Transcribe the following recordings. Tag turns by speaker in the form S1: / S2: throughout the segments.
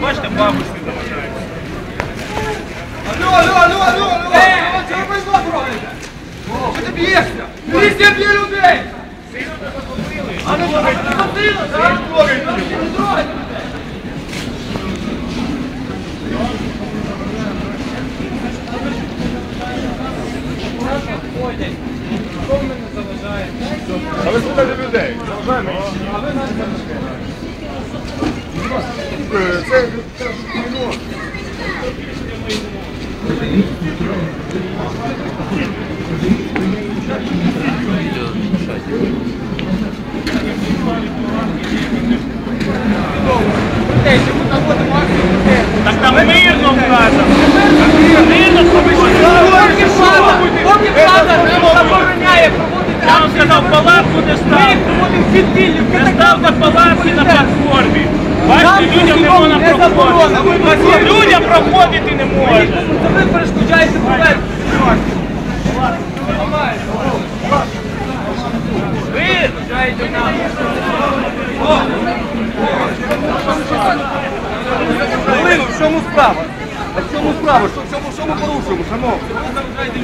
S1: Бачите, бабушки.
S2: Алло, алло, алло, алло, алло. Обіцяна, обіцяна, не вона забороняє
S1: Там сказав, палатку не став. Не став на палатки на платформі. Бачите, людям не можна проходити. Людям проходити не можна.
S2: Ви перешкоджаєте провести.
S1: Ви
S2: жаєте нам. В чому справа? справу, що в що ми порушуємо, шановні?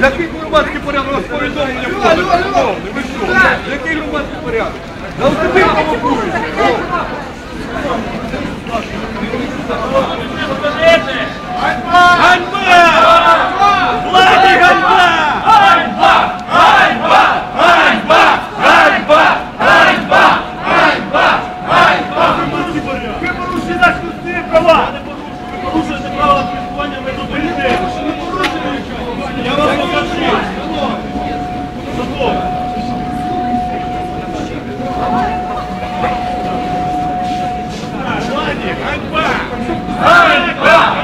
S2: Який громадський порядок нас повідомлення входить? Шановні, ви що? Який громадський порядок?
S1: Да ви тепер провокуєте. Sangue!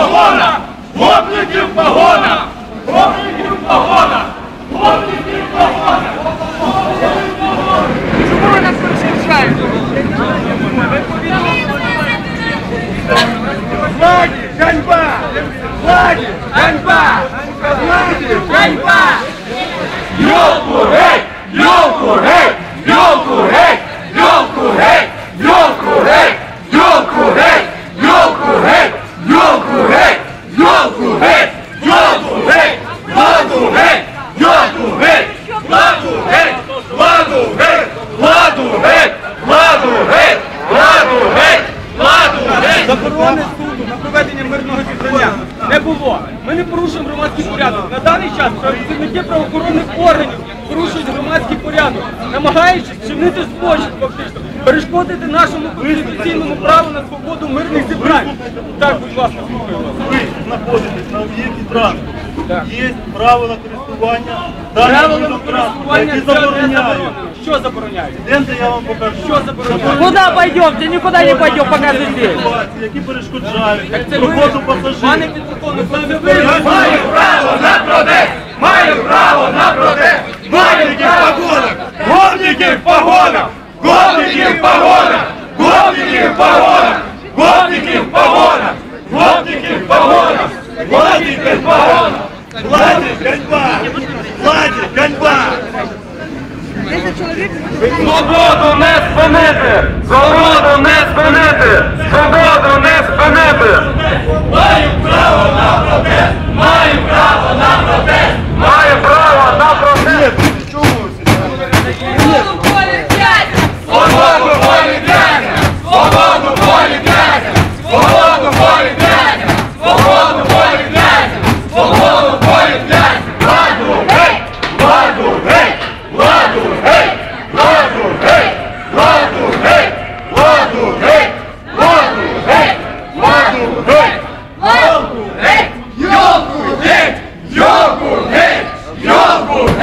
S1: Погонах! Гопників в погонах! Гопників в погонах! Гопників
S2: Заборони суду на проведення мирного зібрання не було. Ми не порушуємо громадський порядок. На даний час працівники правоохоронних органів порушують громадський порядок, намагаючись вчинити злочин фактично, перешкодити нашому конституційному праву на свободу мирних зібрань. Так, будь ласка, слухаю
S3: ви знаходитесь на об'єкті транспорту. Є правила користування
S2: Правила
S3: даним
S2: користування
S3: які забороняють.
S2: Що забороняють?
S3: Йдемте, я вам покажу.
S2: Що забороняють?
S4: Куда пойдемте? Никуда не пойдем, здесь.
S3: Ситуації, які перешкоджають
S2: Це ви,
S3: проходу
S2: пане
S3: пасажирів.
S2: підполковник, це ви
S1: Маю право на протест! Маю право на протест! Гопники в погонах! Гопники в погонах! Гопники в погонах! Гопники в погонах! Гопники в погонах! Гопники в погонах! Гопники в погонах!
S3: Владі, ганьба! Владі, ганьба!
S1: Свободу не спинити! Свободу не спинити! Jogo Reis! Jogo